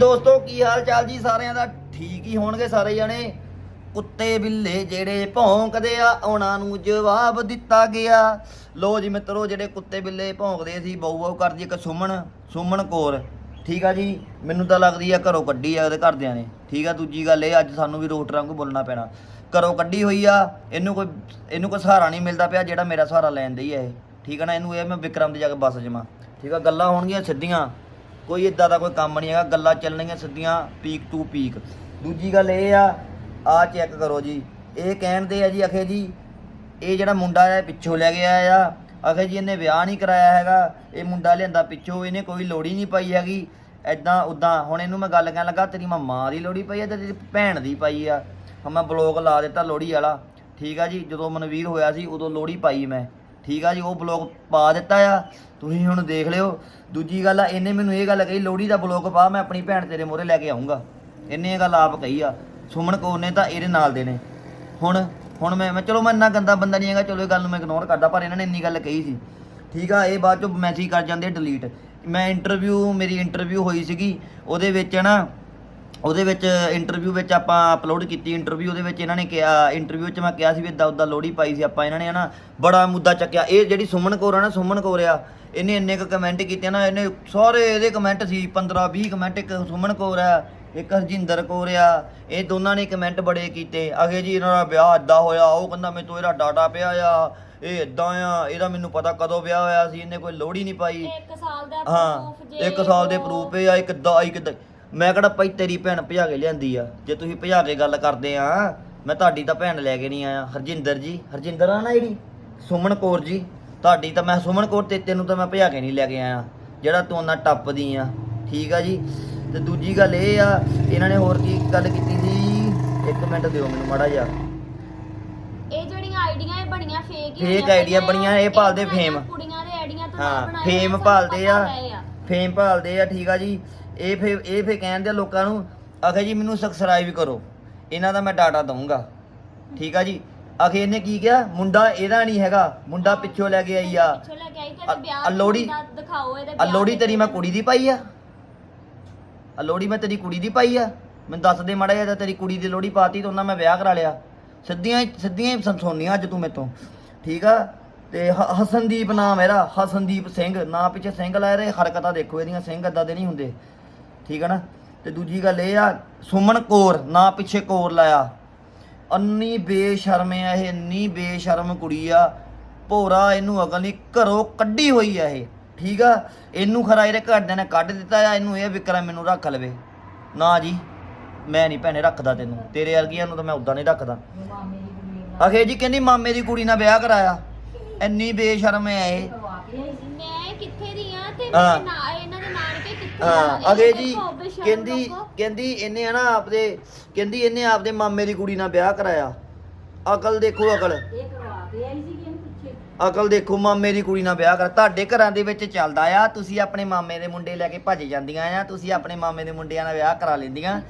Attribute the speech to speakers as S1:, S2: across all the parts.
S1: ਦੋਸਤੋ, ਕੀ ਹਾਲ ਚਾਲ ਜੀ ਸਾਰਿਆਂ ਦਾ? ਠੀਕ ਹੀ ਹੋਣਗੇ ਸਾਰੇ ਜਣੇ? ਕੁੱਤੇ ਬਿੱਲੇ ਜਿਹੜੇ ਭੌਂਕਦੇ ਆ, ਉਹਨਾਂ ਨੂੰ ਜਵਾਬ ਦਿੱਤਾ ਗਿਆ। ਲੋ ਜੀ ਮਿੱਤਰੋ, ਜਿਹੜੇ ਕੁੱਤੇ ਬਿੱਲੇ ਭੌਂਕਦੇ ਸੀ, ਬਹੁ ਬਹੁ ਕਰਦੀ ਇੱਕ ਸੁਮਨ ਸੁਮਨ ਕੋਰ। ਠੀਕ ਆ ਜੀ? ਮੈਨੂੰ ਤਾਂ ਲੱਗਦੀ ਆ ਘਰੋਂ ਕੱਢੀ ਆ ਉਹਦੇ ਘਰਦਿਆਂ ਨੇ। ਠੀਕ ਆ, ਦੂਜੀ ਗੱਲ ਇਹ, ਅੱਜ ਸਾਨੂੰ ਵੀ ਰੋਟ ਰੰਗ ਬੋਲਣਾ ਪੈਣਾ। ਘਰੋਂ ਕੱਢੀ ਹੋਈ ਆ, ਇਹਨੂੰ ਕੋਈ ਇਹਨੂੰ ਕੋਈ ਸਹਾਰਾ ਨਹੀਂ ਮਿਲਦਾ ਪਿਆ ਜਿਹੜਾ ਮੇਰਾ ਸਹਾਰਾ ਲੈਣ ਦੀ ਆ ਇਹ। ਠੀਕ ਆ ਨਾ, ਇਹਨੂੰ ਇਹ ਮੈਂ ਵਿਕਰਮ ਦੇ ਜਾ ਕੇ ਬੱਸ ਜਮਾ। ਠੀਕ ਆ, ਗੱਲਾਂ ਹੋਣਗੀਆਂ ਸਿੱਧੀਆਂ। ਕੋਈ ਇਦਾਂ ਦਾ ਕੋਈ ਕੰਮ ਨਹੀਂ ਹੈਗਾ, ਗੱਲਾਂ ਚੱਲਣਗੀਆਂ ਸਿੱਧੀਆਂ ਪੀਕ ਟੂ ਪੀਕ ਦੂਜੀ ਗੱਲ ਇਹ ਆ ਆ ਚੈੱਕ ਕਰੋ ਜੀ। ਇਹ ਕਹਿੰਦੇ ਆ ਜੀ, ਅਖੇ ਜੀ, ਇਹ ਜਿਹੜਾ ਮੁੰਡਾ ਹੈ, ਪਿੱਛੋਂ ਲੈ ਗਿਆ ਆਇਆ ਆ। ਅਖੇ ਜੀ, ਇਹਨੇ ਵਿਆਹ ਨਹੀਂ ਕਰਾਇਆ ਹੈਗਾ। ਇਹ ਮੁੰਡਾ ਲਿਆਂਦਾ ਪਿੱਛੋਂ, ਇਹਨੇ ਕੋਈ ਲੋੜੀ ਨਹੀਂ ਪਾਈ ਹੈਗੀ। ਐਦਾਂ ਉਦਾਂ ਹੁਣ ਇਹਨੂੰ ਮੈਂ ਗੱਲ ਕਹਿਣ ਲੱਗਾ, ਤੇਰੀ ਮਾਂ ਦੀ ਲੋੜੀ ਪਈ ਆ ਤੇ ਤੇਰੀ ਭੈਣ ਦੀ ਪਾਈ ਆ। ਹੁਣ ਮੈਂ ਬਲੌਗ ਲਾ ਦਿੱਤਾ ਲੋੜੀ ਵਾਲਾ। ਠੀਕ ਆ ਜੀ, ਜਦੋਂ ਮਨਵੀਰ ਹੋਇਆ ਸੀ, ਉਦੋਂ ਲੋੜੀ ਪਾਈ ਮੈਂ। ਠੀਕ ਆ ਜੀ, ਉਹ ਬਲੌਗ ਪਾ ਦਿੱਤਾ ਆ। ਤੁਸੀਂ ਹੁਣ ਦੇਖ ਲਿਓ। ਦੂਜੀ ਗੱਲ ਆ, ਇਹਨੇ ਮੈਨੂੰ ਇਹ ਗੱਲ ਕਹੀ ਲੋੜੀ ਦਾ ਬਲੌਗ ਪਾ, ਮੈਂ ਆਪਣੀ ਭੈਣ ਤੇਰੇ ਮੋਰੇ ਲੈ ਕੇ ਆਉਂਗਾ ਇਹਨੇ ਇਹ ਗੱਲ ਆਪ ਕਹੀ ਆ। ਸੁਮਨ ਕੌਰ ਨੇ ਤਾਂ ਇਹਦੇ ਨਾਲ ਦੇ ਨੇ ਹੁਣ ਹੁਣ ਮੈਂ ਮੈਂ ਚਲੋ ਮੈਂ ਇੰਨਾ ਗੰਦਾ ਬੰਦਾ ਨਹੀਂ ਹੈਗਾ, ਚਲੋ ਇਹ ਗੱਲ ਨੂੰ ਮੈਂ ਇਗਨੋਰ ਕਰਦਾ, ਪਰ ਇਹਨਾਂ ਨੇ ਇੰਨੀ ਗੱਲ ਕਹੀ ਸੀ। ਠੀਕ ਆ, ਇਹ ਬਾਅਦ ਚੋਂ ਮੈਸੇਜ ਕਰ ਜਾਂਦੇ ਡਿਲੀਟ ਮੈਂ ਇੰਟਰਵਿਊ ਮੇਰੀ ਇੰਟਰਵਿਊ ਹੋਈ ਸੀਗੀ, ਉਹਦੇ ਵਿੱਚ ਨਾ ਉਹਦੇ ਵਿੱਚ ਇੰਟਰਵਿਊ ਵਿੱਚ ਆਪਾਂ ਅਪਲੋਡ ਕੀਤੀ ਇੰਟਰਵਿਊ ਦੇ ਵਿੱਚ ਇਹਨਾਂ ਨੇ ਕਿਹਾ ਇੰਟਰਵਿਊ 'ਚ ਮੈਂ ਕਿਹਾ ਸੀ ਵੀ ਇਦਾਂ ਉਦਾਂ ਲੋੜੀ ਪਾਈ ਸੀ ਆਪਾਂ ਇਹਨਾਂ ਨੇ ਹਨਾ ਬੜਾ ਮੁੱਦਾ ਚੱਕਿਆ। ਇਹ ਜਿਹੜੀ ਸੁਮਨ ਕੌਰ ਆ ਨਾ ਸੁਮਨ ਕੌਰ ਆ ਇਹਨੇ ਇੰਨੇ ਕੁ ਕਮੈਂਟ ਕੀਤੇ ਨਾ ਇਹਨੇ ਸਾਰੇ ਇਹਦੇ ਕਮੈਂਟ ਸੀ 15 20 ਕਮੈਂਟ ਇੱਕ ਸੁਮਨ ਕੌਰ ਆ ਇੱਕ ਹਰਜਿੰਦਰ ਕੌਰ ਆ ਇਹ ਦੋਨਾਂ ਨੇ ਕਮੈਂਟ ਬੜੇ ਕੀਤੇ। ਅਗੇ ਜੀ ਇਹਨਾਂ ਦਾ ਵਿਆਹ ਏਦਾਂ ਹੋਇਆ ਉਹ ਕਹਿੰਦਾ ਮੈਂ ਤੋਂ ਇਹਦਾ ਡਾਟਾ ਪਿਆ ਆ ਇਹ ਏਦਾਂ ਆ ਇਹਦਾ ਮੈਨੂੰ ਪਤਾ ਕਦੋਂ ਵਿਆਹ ਹੋਇਆ ਸੀ ਇਹਨੇ ਕੋਈ ਲੋੜੀ ਨਹੀਂ ਪਾਈ।
S2: ਇੱਕ ਸਾਲ ਦਾ
S1: ਹਾਂ
S2: proof ਜੇ
S1: ਇੱਕ ਸਾਲ ਦੇ ਪ੍ਰੂਫ ਇਹ ਆ ਇੱਕ ਦਾ ਇੱਕ ਮੈਂ ਕਿਹੜਾ ਭਾਈ ਤੇਰੀ ਭੈਣ ਭਜਾ ਕੇ ਲਿਆਂਦੀ ਆ? ਜੇ ਤੁਸੀਂ ਭਜਾ ਕੇ ਗੱਲ ਕਰਦੇ ਆ ਮੈਂ ਤੁਹਾਡੀ ਤਾਂ ਭੈਣ ਲੈ ਕੇ ਨਹੀਂ ਆਇਆ। ਹਰਜਿੰਦਰ ਜੀ ਹਰਜਿੰਦਰ ਆ ਨਾ ਜਿਹੜੀ? ਸੁਮਨ ਕੌਰ ਜੀ ਤੁਹਾਡੀ ਤਾਂ ਮੈਂ ਸੁਮਨ ਕੌਰ ਤੇ ਤੈਨੂੰ ਤਾਂ ਮੈਂ ਭਜਾ ਕੇ ਨਹੀਂ ਲੈ ਕੇ ਆਇਆ। ਜਿਹੜਾ ਤੂੰ ਉਹਨਾਂ ਟੱਪਦੀ ਆ। ਠੀਕ ਆ ਜੀ? ਤੇ ਦੂਜੀ ਗੱਲ ਇਹ ਆ ਇਹਨਾਂ ਨੇ ਹੋਰ ਕੀ ਗੱਲ ਕੀਤੀ ਸੀ? ਇੱਕ ਮਿੰਟ ਦਿਓ ਮੈਨੂੰ ਮਾੜਾ ਜਿਹਾ।
S2: ਇਹ ਜਿਹੜੀਆਂ ਆਈਡੀਆਂ ਇਹ ਬਣੀਆਂ ਫੇਕ ਹੀ
S1: ਆਈਡੀਆਂ ਬਣੀਆਂ, ਇਹ ਭਾਲਦੇ
S2: ਬਣਾਈਆਂ
S1: fame।
S2: ਕੁੜੀਆਂ ਦੇ ਆਈਡੀਆਂ ਤੋਂ
S1: ਹਾਂ
S2: ਬਣਾਏ
S1: ਫੇਮ ਭਾਲਦੇ ਆ। ਫੇਮ ਭਾਲਦੇ ਆ ਠੀਕ ਆ ਜੀ? ਇਹ ਫੇ ਇਹ ਫੇ ਕਹਿੰਦੇ ਲੋਕਾਂ ਨੂੰ ਆਖੇ ਜੀ ਮੈਨੂੰ ਸਬਸਕ੍ਰਾਈਬ ਕਰੋ। ਇਹਨਾਂ ਦਾ ਮੈਂ ਡਾਟਾ ਦਊਂਗਾ। ਠੀਕ ਆ ਜੀ? ਆਖੇ ਇਹਨੇ ਕੀ ਕਿਹਾ? ਮੁੰਡਾ ਇਹਦਾ ਨਹੀਂ ਹੈਗਾ। ਮੁੰਡਾ ਪਿੱਛੋਂ ਲੈ ਕੇ ਆਈ ਆ।
S2: ਪਿੱਛੋਂ ਲੈ ਕੇ ਆਈ ਤੇ ਵਿਆਹ ਦਿਖਾਓ ਇਹਦੇ ਵਿਆਹ
S1: ਤੇਰੀ ਮੈਂ ਕੁੜੀ ਦੀ ਪਾਈ ਆ। ਆ ਲੋੜੀ ਮੈਂ ਤੇਰੀ ਕੁੜੀ ਦੀ ਪਾਈ ਆ। ਮੈਨੂੰ ਦੱਸ ਦੇ ਮਾੜਾ ਜਿਹਾ ਤੇਰੀ ਕੁੜੀ ਦੀ ਲੋੜੀ ਪਾਤੀ ਤਾਂ ਉਹਨਾਂ ਮੈਂ ਵਿਆਹ ਕਰਾ ਲਿਆ। ਸਿੱਧੀਆਂ ਸਿੱਧੀਆਂ ਹੀ ਸੰਸੋਨੀਆਂ ਅੱਜ ਤੂੰ ਮੇਤੋਂ। ਠੀਕ ਆ? ਤੇ ਹਸਨਦੀਪ ਨਾਮ ਇਹਦਾ। ਹਸਨਦੀਪ ਸਿੰਘ। ਨਾ ਪਿੱਛੇ ਸਿੰਘ ਲਾਏ ਰਹੇ ਹਰਕਤਾਂ ਦੇਖੋ ਇਹਦੀਆਂ। ਸਿੰਘ ਏਦਾਂ ਦੇ ਨਹੀਂ ਹੁੰਦੇ। ਠੀਕ ਆ ਨਾ? ਤੇ ਦੂਜੀ ਗੱਲ ਇਹ ਆ ਸੁਮਨ ਕੌਰ ਨਾ ਪਿੱਛੇ ਕੌਰ ਲਾਇਆ। ਅੰਨੀ ਬੇਸ਼ਰਮ ਆ ਇਹ ਇੰਨੀ ਬੇਸ਼ਰਮ ਕੁੜੀ ਆ। ਭੋਰਾ ਇਹਨੂੰ ਅਕਲ ਨਹੀਂ ਘਰੋਂ ਕੱਢੀ ਹੋਈ ਆ ਇਹ ਠੀਕ ਆ? ਇਹਨੂੰ ਖਰਾ ਇਹਦੇ ਘਰਦਿਆਂ ਨੇ ਕੱਢ ਦਿੱਤਾ ਆ ਇਹਨੂੰ ਇਹ ਵਿਕਰਮ ਮੈਨੂੰ ਰੱਖ ਲਵੇ। ਨਾ ਜੀ ਮੈਂ ਨਹੀਂ ਭੈਣੇ ਰੱਖਦਾ ਤੈਨੂੰ। ਤੇਰੇ ਵਰਗੀਆਂ ਨੂੰ ਤਾਂ ਮੈਂ ਉਦਾਂ ਨਹੀਂ ਰੱਖਦਾ। ਅਖੇ ਜੀ ਕਹਿੰਦੀ ਮਾਮੇ ਦੀ ਕੁੜੀ ਨਾਲ ਵਿਆਹ ਕਰਾਇਆ। ਇੰਨੀ ਬੇਸ਼ਰਮ ਹੈ ਇਹ।
S2: ਮੈਂ ਕਿੱਥੇ ਦੀ ਆ ਤੇ
S1: ਹਾਂ।
S2: ਮੇਰੇ ਨਾਲ
S1: ਹਾਂ ਅਗੇ ਜੀ ਕਹਿੰਦੀ। ਕਹਿੰਦੀ ਇਹਨੇ ਹਨਾ ਆਪਦੇ ਕਹਿੰਦੀ ਇਹਨੇ ਆਪਦੇ ਮਾਮੇ ਦੀ ਕੁੜੀ ਨਾਲ ਵਿਆਹ ਕਰਾਇਆ। ਅਕਲ ਦੇਖੋ ਅਕਲ। ਅਕਲ ਦੇਖੋ ਮਾਮੇ ਦੀ ਕੁੜੀ ਨਾਲ ਵਿਆਹ ਕਰ ਤੁਹਾਡੇ ਘਰਾਂ ਦੇ ਵਿੱਚ ਚੱਲਦਾ ਆ ਤੁਸੀਂ ਆਪਣੇ ਮਾਮੇ ਦੇ ਮੁੰਡੇ ਲੈ ਕੇ ਭੱਜ ਜਾਂਦੀਆਂ ਆ ਤੁਸੀਂ ਆਪਣੇ ਮਾਮੇ ਦੇ ਮੁੰਡਿਆਂ ਨਾਲ ਵਿਆਹ ਕਰਾ ਲੈਂਦੀਆਂ।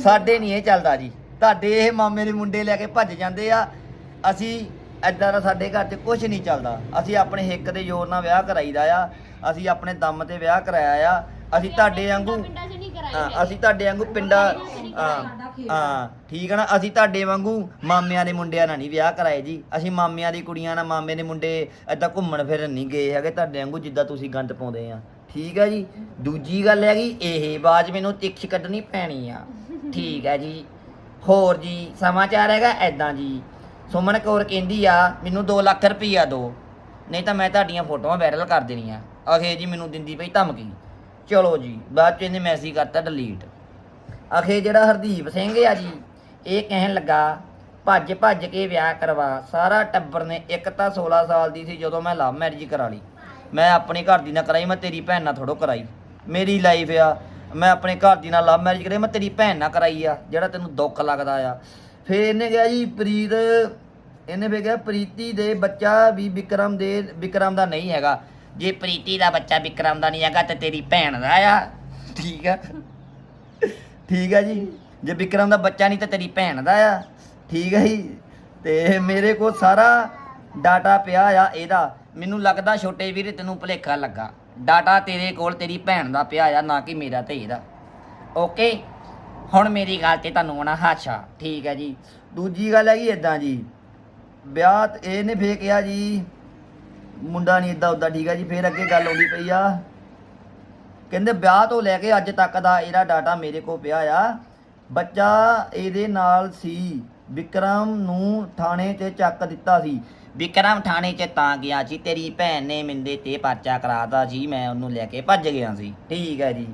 S1: ਸਾਡੇ ਨਹੀਂ ਇਹ ਚੱਲਦਾ ਜੀ। ਤੁਹਾਡੇ ਇਹ ਮਾਮੇ ਦੇ ਮੁੰਡੇ ਲੈ ਕੇ ਭੱਜ ਜਾਂਦੇ ਆ। ਅਸੀਂ ਐਦਾਂ ਦਾ ਸਾਡੇ ਘਰ 'ਚ ਕੁਝ ਨਹੀਂ ਚੱਲਦਾ। ਅਸੀਂ ਆਪਣੇ ਹਿੱਕ ਦੇ ਜ਼ੋਰ ਨਾਲ ਵਿਆਹ ਕਰਾਈਦਾ ਆ। ਅਸੀਂ ਆਪਣੇ ਦਮ ਤੇ ਵਿਆਹ ਕਰਾਇਆ ਆ। ਅਸੀਂ ਤੁਹਾਡੇ ਵਾਂਗੂ
S2: ਪਿੰਡਾਂ 'ਚ ਨਹੀਂ ਕਰਾਈ
S1: ਹਾਂ, ਅਸੀਂ ਤੁਹਾਡੇ ਵਾਂਗੂ ਪਿੰਡਾਂ, ਹਾਂ ਹਾਂ, ਠੀਕ ਹੈ ਨਾ? ਅਸੀਂ ਤੁਹਾਡੇ ਵਾਂਗੂ ਮਾਮਿਆਂ ਦੇ ਮੁੰਡਿਆਂ ਨਾਲ ਨਹੀਂ ਵਿਆਹ ਕਰਾਏ ਜੀ। ਅਸੀਂ ਮਾਮਿਆਂ ਦੀ ਕੁੜੀਆਂ ਨਾਲ ਮਾਮੇ ਦੇ ਮੁੰਡੇ ਏਦਾਂ ਘੁੰਮਣ ਫਿਰਨ ਨਹੀਂ ਗਏ ਹੈਗੇ ਤੁਹਾਡੇ ਵਾਂਗੂ ਜਿੱਦਾਂ ਤੁਸੀਂ ਗੰਦ ਪਾਉਂਦੇ ਆ। ਠੀਕ ਹੈ ਜੀ? ਦੂਜੀ ਗੱਲ ਹੈਗੀ, ਇਹ ਬਾਜ ਮੈਨੂੰ ਤਿੱਖ ਕੱਢਣੀ ਪੈਣੀ ਆ। ਠੀਕ ਹੈ ਜੀ। ਹੋਰ ਜੀ, ਸਮਾਚਾਰ ਹੈਗਾ ਐਦਾਂ ਜੀ। ਸੁਮਨ ਕੌਰ ਕਹਿੰਦੀ ਆ, ਮੈਨੂੰ 2 ਲੱਖ ਰੁਪਈਆ ਦਿਓ ਨਹੀਂ ਤਾਂ ਮੈਂ ਤੁਹਾਡੀਆਂ ਫੋਟੋਆਂ ਵਾਇਰਲ ਕਰ ਦੇਣੀਆਂ। ਅਖੇ ਜੀ, ਮੈਨੂੰ ਦਿੰਦੀ ਪਈ ਧਮਕੀ। ਚਲੋ ਜੀ, ਬਾਅਦ ਚ ਇਹਨੇ ਮੈਸੇਜ ਕਰਤਾ ਡਿਲੀਟ ਅਖੇ ਜਿਹੜਾ ਹਰਦੀਪ ਸਿੰਘ ਆ ਜੀ, ਇਹ ਕਹਿਣ ਲੱਗਾ, ਭੱਜ ਭੱਜ ਕੇ ਵਿਆਹ ਕਰਵਾ, ਸਾਰਾ ਟੱਬਰ ਨੇ ਇੱਕ ਤਾਂ 16 ਸਾਲ ਦੀ ਸੀ ਜਦੋਂ ਮੈਂ ਲਵ ਮੈਰਿਜ ਕਰਾ ਲਈ। ਮੈਂ ਆਪਣੇ ਘਰ ਦੀ ਨਾ ਕਰਾਈ, ਮੈਂ ਤੇਰੀ ਭੈਣ ਨਾਲ ਥੋੜੋ ਕਰਾਈ। ਮੇਰੀ ਲਾਈਫ ਆ, ਮੈਂ ਆਪਣੇ ਘਰ ਦੀ ਨਾਲ ਲਵ ਮੈਰਿਜ ਕਰਾਈ, ਮੈਂ ਤੇਰੀ ਭੈਣ ਨਾਲ ਕਰਾਈ ਆ, ਜਿਹੜਾ ਤੈਨੂੰ ਦੁੱਖ ਲੱਗਦਾ ਆ। ਫਿਰ ਇਹਨੇ ਕਿਹਾ ਜੀ, ਪ੍ਰੀਤ, ਇਹਨੇ ਵੀ ਕਿਹਾ, ਪ੍ਰੀਤੀ ਦੇ ਬੱਚਾ ਵੀ ਵਿਕਰਮ ਦੇ, ਵਿਕਰਮ ਦਾ ਨਹੀਂ ਹੈਗਾ। ਜੇ ਪ੍ਰੀਤੀ ਦਾ ਬੱਚਾ ਵਿਕਰਮ ਦਾ ਨਹੀਂ ਹੈਗਾ ਤੇ ਤੇਰੀ ਭੈਣ ਦਾ ਆ। ਠੀਕ ਆ? ਠੀਕ ਆ ਜੀ। ਜੇ ਵਿਕਰਮ ਦਾ ਬੱਚਾ ਨਹੀਂ ਤਾਂ ਤੇਰੀ ਭੈਣ ਦਾ ਆ। ਠੀਕ ਆ ਜੀ। ਤੇ ਮੇਰੇ ਕੋਲ ਸਾਰਾ ਡਾਟਾ ਪਿਆ ਆ ਇਹਦਾ। ਮੈਨੂੰ ਲੱਗਦਾ ਛੋਟੇ ਵੀਰੇ ਤੈਨੂੰ ਭੁਲੇਖਾ ਲੱਗਾ। ਡਾਟਾ ਤੇਰੇ ਕੋਲ ਤੇਰੀ ਭੈਣ ਦਾ ਪਿਆ ਆ, ਨਾ ਕਿ ਮੇਰਾ ਤੇ ਇਹਦਾ।
S3: ਓਕੇ? ਹੁਣ ਮੇਰੀ ਗੱਲ ਤੇ ਤੁਹਾਨੂੰ ਹੋਣਾ ਹਾਸ਼ਾ।
S1: ਠੀਕ ਹੈ ਜੀ। ਦੂਜੀ ਗੱਲ ਹੈਗੀ ਇਦਾਂ ਜੀ। ਵਿਆਹ ਤੇ ਇਹਨੇ ਫੇਕਿਆ ਜੀ ਮੁੰਡਾ ਨਹੀਂ ਇਦਾਂ ਉਦਾਂ ਠੀਕ ਹੈ ਜੀ, ਫੇਰ ਅੱਗੇ ਗੱਲ ਆਉਂਦੀ ਪਈ ਆ। ਕਹਿੰਦੇ ਵਿਆਹ ਤੋਂ ਲੈ ਕੇ ਅੱਜ ਤੱਕ ਦਾ ਇਹਦਾ ਡਾਟਾ ਮੇਰੇ ਕੋਲ ਪਿਆ ਆ। ਬੱਚਾ ਇਹਦੇ ਨਾਲ ਸੀ, ਵਿਕਰਮ ਨੂੰ ਥਾਣੇ ਤੇ ਚੱਕ ਦਿੱਤਾ ਸੀ।
S3: ਵਿਕਰਮ ਥਾਣੇ 'ਚ ਤਾਂ ਗਿਆ ਸੀ, ਤੇਰੀ ਭੈਣ ਨੇ ਮਿੰਦੇ ਤੇ ਪਰਚਾ ਕਰਾਤਾ ਸੀ, ਮੈਂ ਉਹਨੂੰ ਲੈ ਕੇ ਭੱਜ ਗਿਆ ਸੀ।
S1: ਠੀਕ ਹੈ ਜੀ।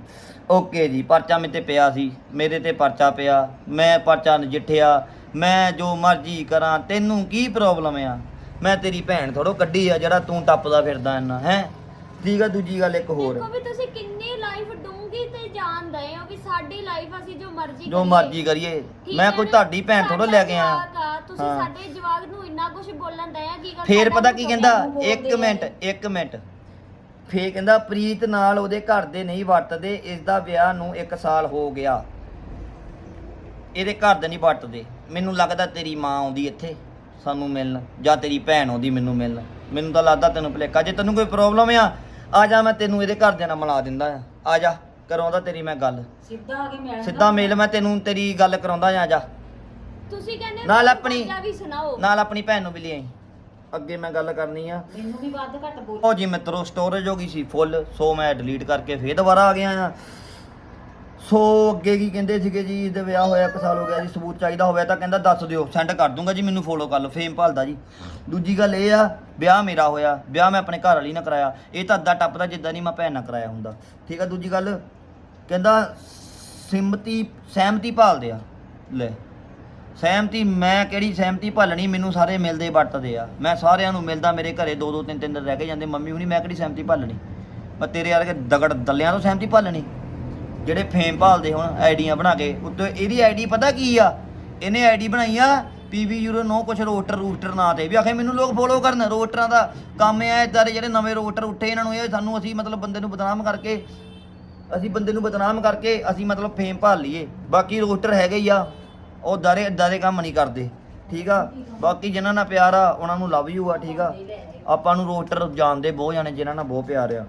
S1: ਓਕੇ ਜੀ, ਪਰਚਾ ਮੇਰੇ ਤੇ ਪਿਆ ਸੀ, ਮੇਰੇ ਤੇ ਪਰਚਾ ਪਿਆ, ਮੈਂ ਪਰਚਾ ਨਜਿੱਠਿਆ, ਮੈਂ ਜੋ ਮਰਜ਼ੀ ਕਰਾਂ, ਤੈਨੂੰ ਕੀ ਪ੍ਰੋਬਲਮ ਆ? ਮੈਂ ਤੇਰੀ ਭੈਣ ਥੋੜੋ ਕੱਢੀ ਆ ਜਿਹੜਾ ਤੂੰ ਟੱਪਦਾ ਫਿਰਦਾ ਇੰਨਾ ਹੈ ਠੀਕ ਆ ਦੂਜੀ ਗੱਲ ਇੱਕ ਹੋਰ
S2: ਦੇਖੋ ਵੀ ਤੁਸੀਂ ਕਿੰਨੀ ਲਾਈਫ ਡੂੰਗੀ ਤੇ ਜਾਣਦੇ ਹੋ ਵੀ ਸਾਡੀ ਲਾਈਫ ਅਸੀਂ ਜੋ ਮਰਜ਼ੀ
S1: ਜੋ। ਮਰਜ਼ੀ ਕਰੀਏ
S2: ਠੀਕ
S1: ਮੈਂ
S2: ਹੈ
S1: ਕੋਈ
S2: ਨਾ?
S1: ਤੁਹਾਡੀ ਭੈਣ ਥੋੜੋ ਲੈ ਕੇ ਆਇਆ
S2: ਸਾਡਾ ਜਵਾਕ ਆ, ਤੁਸੀਂ
S1: ਹਾਂ।
S2: ਸਾਡੇ ਜਵਾਕ ਨੂੰ ਇੰਨਾ ਕੁਝ ਬੋਲਣ ਦਇਆ ਕੀ ਗੱਲ
S1: ਫੇਰ ਪਤਾ ਕੀ ਕਹਿੰਦਾ ਇੱਕ
S2: ਆ।
S1: ਮਿੰਟ ਇੱਕ ਮਿੰਟ ਫੇਰ ਕਹਿੰਦਾ ਪ੍ਰੀਤ ਨਾਲ ਉਹਦੇ ਘਰ ਦੇ ਨਹੀਂ ਵਰਤਦੇ ਇਸ ਦਾ ਵਿਆਹ ਨੂੰ 1 ਸਾਲ ਹੋ ਗਿਆ ਇਹਦੇ ਘਰ ਦੇ ਨਹੀਂ ਵਰਤਦੇ ਮੈਨੂੰ ਲੱਗਦਾ ਤੇਰੀ ਮਾਂ ਆਉਂਦੀ ਇੱਥੇ ਸਾਨੂੰ ਮਿਲਣ ਜਾਂ ਤੇਰੀ ਭੈਣ ਆਉਂਦੀ ਮੈਨੂੰ ਮਿਲਣ। ਮੈਨੂੰ ਤਾਂ ਲੱਗਦਾ ਤੈਨੂੰ ਭੁਲੇਖਾ ਜੇ ਤੈਨੂੰ ਕੋਈ ਪ੍ਰੋਬਲਮ ਆ ਆ ਜਾ ਮੈਂ ਤੈਨੂੰ ਇਹਦੇ ਘਰ ਦੇ ਨਾਲ ਮਿਲਾ ਦਿੰਦਾ ਆ। ਆ ਜਾ ਕਰਾਉਂਦਾ ਤੇਰੀ ਮੈਂ ਗੱਲ।
S4: ਸਿੱਧਾ ਆ ਕੇ ਮਿਲਣ
S1: ਸਿੱਧਾ ਮੇਲ ਮੈਂ ਤੈਨੂੰ ਤੇਰੀ ਗੱਲ ਕਰਾਉਂਦਾ ਆ ਜਾ।
S2: ਤੁਸੀਂ ਕਹਿੰਦੇ
S1: ਨਾਲ ਆਪਣੀ-
S2: ਪੰਜਾ ਵੀ ਸੁਣਾਓ।
S1: ਨਾਲ ਆਪਣੀ ਭੈਣ ਨੂੰ ਵੀ ਲਿਆਈ। ਅੱਗੇ ਮੈਂ ਗੱਲ ਕਰਨੀ ਆ।
S4: ਮੈਨੂੰ ਵੀ ਵੱਧ ਘੱਟ ਬੋਲ।
S1: ਜੀ ਮਿੱਤਰੋ ਸਟੋਰੇਜ ਹੋ ਗਈ ਸੀ ਫੁੱਲ ਸੋ ਮੈਂ ਡਿਲੀਟ ਕਰਕੇ ਫੇਰ ਦੁਬਾਰਾ ਆ ਗਿਆ ਆ। ਸੋ ਅੱਗੇ ਕੀ ਕਹਿੰਦੇ ਸੀਗੇ ਜੀ, ਇਹਦੇ ਵਿਆਹ ਹੋਇਆ ਇੱਕ ਸਾਲ ਹੋ ਗਿਆ ਜੀ, ਸਬੂਤ ਚਾਹੀਦਾ ਹੋਵੇ ਤਾਂ ਕਹਿੰਦਾ ਦੱਸ ਦਿਓ ਸੈਂਡ ਕਰ ਦੂੰਗਾ ਜੀ, ਮੈਨੂੰ ਫੋਲੋ ਕਰ ਲਓ ਫੇਮ ਭਾਲਦਾ ਜੀ। ਦੂਜੀ ਗੱਲ ਇਹ ਆ, ਵਿਆਹ ਮੇਰਾ ਹੋਇਆ, ਵਿਆਹ ਮੈਂ ਆਪਣੇ ਘਰ ਵਾਲੀ ਨਾਲ ਕਰਾਇਆ, ਇਹ ਤਾਂ ਅੱਧਾ ਟੱਪਦਾ ਜਿੱਦਾਂ ਨਹੀਂ ਮੈਂ ਭੈਣ ਨਾਲ ਕਰਾਇਆ ਹੁੰਦਾ। ਠੀਕ ਆ, ਦੂਜੀ ਗੱਲ ਕਹਿੰਦਾ ਸਿਮਤੀ, ਸਹਿਮਤੀ ਭਾਲਦੇ ਆ, ਲੈ। ਸਹਿਮਤੀ, ਮੈਂ ਕਿਹੜੀ ਸਹਿਮਤੀ ਭਾਲਣੀ, ਮੈਨੂੰ ਸਾਰੇ ਮਿਲਦੇ ਵਰਤਦੇ ਆ। ਮੈਂ ਸਾਰਿਆਂ ਨੂੰ ਮਿਲਦਾ, ਮੇਰੇ ਘਰੇ ਦੋ ਦੋ ਤਿੰਨ ਤਿੰਨ ਦਿਨ ਰਹਿ ਕੇ ਜਾਂਦੇ, ਮੰਮੀ ਹੁਣੀ ਮੈਂ ਕਿਹੜੀ ਸਹਿਮਤੀ ਭਾਲਣੀ? ਮੈਂ ਤੇਰੇ ਵਰਗੇ ਦਗੜ, ਦਲਿਆਂ ਤੋਂ ਸਹਿਮਤੀ ਭਾਲਣੀ? ਜਿਹੜੇ ਫੇਮ ਭਾਲਦੇ ਹੁਣ ਆਈਡੀਆਂ ਬਣਾ ਕੇ, ਉੱਤੇ ਇਹਦੀ ਆਈਡੀ ਪਤਾ ਕੀ ਆ? ਇਹਨੇ ਆਈਡੀ ਬਣਾਈ ਆ ਪੀਵੀ ਯੂਰੋ ਨੋ ਕੁਛ ਰੋਟਰ ਰੂਸਟਰ ਨਾਂ ਤੇ। ਵੀ ਆਖੇ ਮੈਨੂੰ ਲੋਕ ਫੋਲੋ ਕਰਨ, ਰੋਟਰਾਂ ਦਾ ਕੰਮ ਆ ਇਦਾਂ ਦੇ ਜਿਹੜੇ ਨਵੇਂ ਰੋਟਰ ਉੱਠੇ ਇਹਨਾਂ ਨੂੰ, ਇਹ ਸਾਨੂੰ ਅਸੀਂ ਮਤਲਬ ਬੰਦੇ ਨੂੰ ਬਦਨਾਮ ਕਰਕੇ, ਅਸੀਂ ਬੰਦੇ ਨੂੰ ਬਦਨਾਮ ਕਰਕੇ ਅਸੀਂ ਮਤਲਬ ਫੇਮ ਭਾਲ ਲਈਏ। ਬਾਕੀ ਰੋਟਰ ਹੈਗੇ ਹੀ ਆ, ਉਹ ਦਾਰੇ ਏਦਾਂ ਦੇ ਕੰਮ ਨਹੀਂ ਕਰਦੇ, ਠੀਕ ਆ? ਬਾਕੀ ਜਿਨ੍ਹਾਂ ਨਾਲ ਪਿਆਰ ਆ, ਉਹਨਾਂ ਨੂੰ ਲਵ ਯੂ ਆ, ਠੀਕ ਆ? ਆਪਾਂ ਨੂੰ ਰੋਟਰ ਜਾਣਦੇ ਬਹੁਤ ਜਾਣੇ ਜਿਨ੍ਹਾਂ ਨਾਲ ਬਹੁਤ ਪਿਆਰ ਆ,